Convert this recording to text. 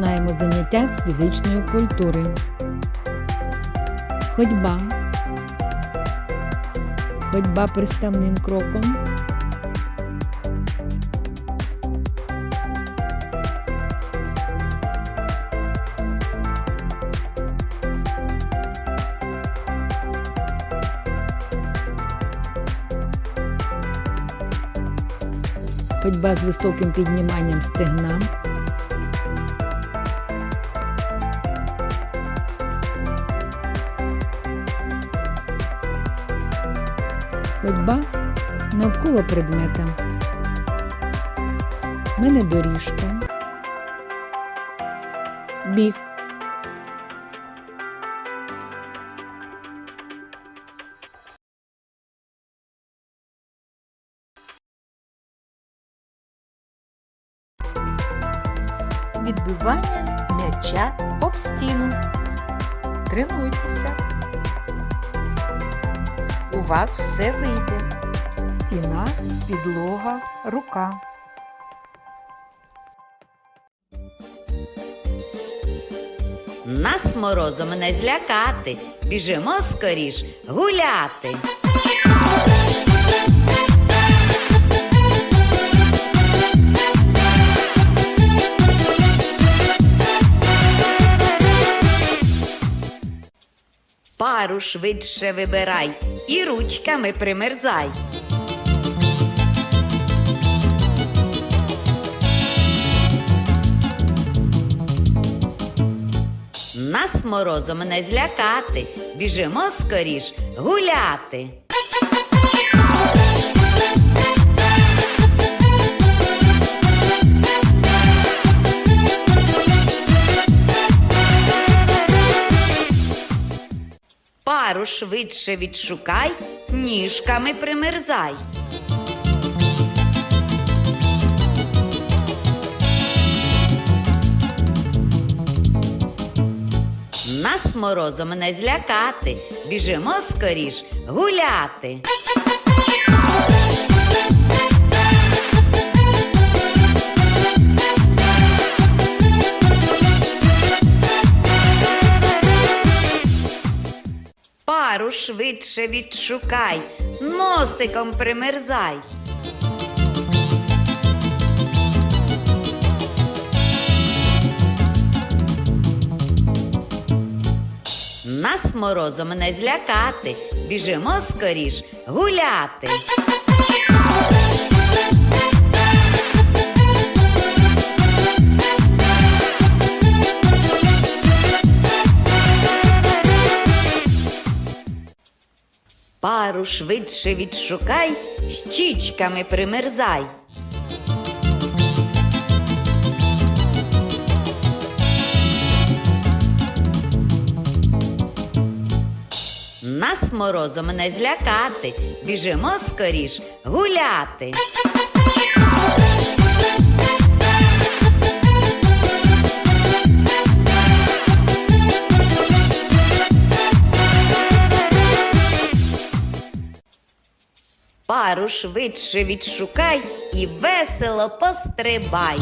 Знаємо заняття з фізичної культури. Ходьба. Ходьба приставним кроком. Ходьба з високим підніманням стегна. Ходьба навколо предмета. В мене доріжка. Біг. Відбивання м'яча об стіну. Тренуйтеся. У вас все вийде. Стіна, підлога, рука. Нас морозом не злякати, біжимо скоріш гуляти. Пару швидше вибирай і ручками примерзай. Нас морозом не злякати, біжимо скоріш гуляти. Швидше відшукай, ніжками примерзай. Нас морозом не злякати, біжимо скоріш гуляти. Пару швидше відшукай, носиком примерзай. Нас морозом не злякати, біжимо скоріш гуляти. Пару швидше відшукай, щічками примерзай. Нас морозом не злякати, біжимо скоріш гуляти. Пару швидше відшукай і весело пострибай.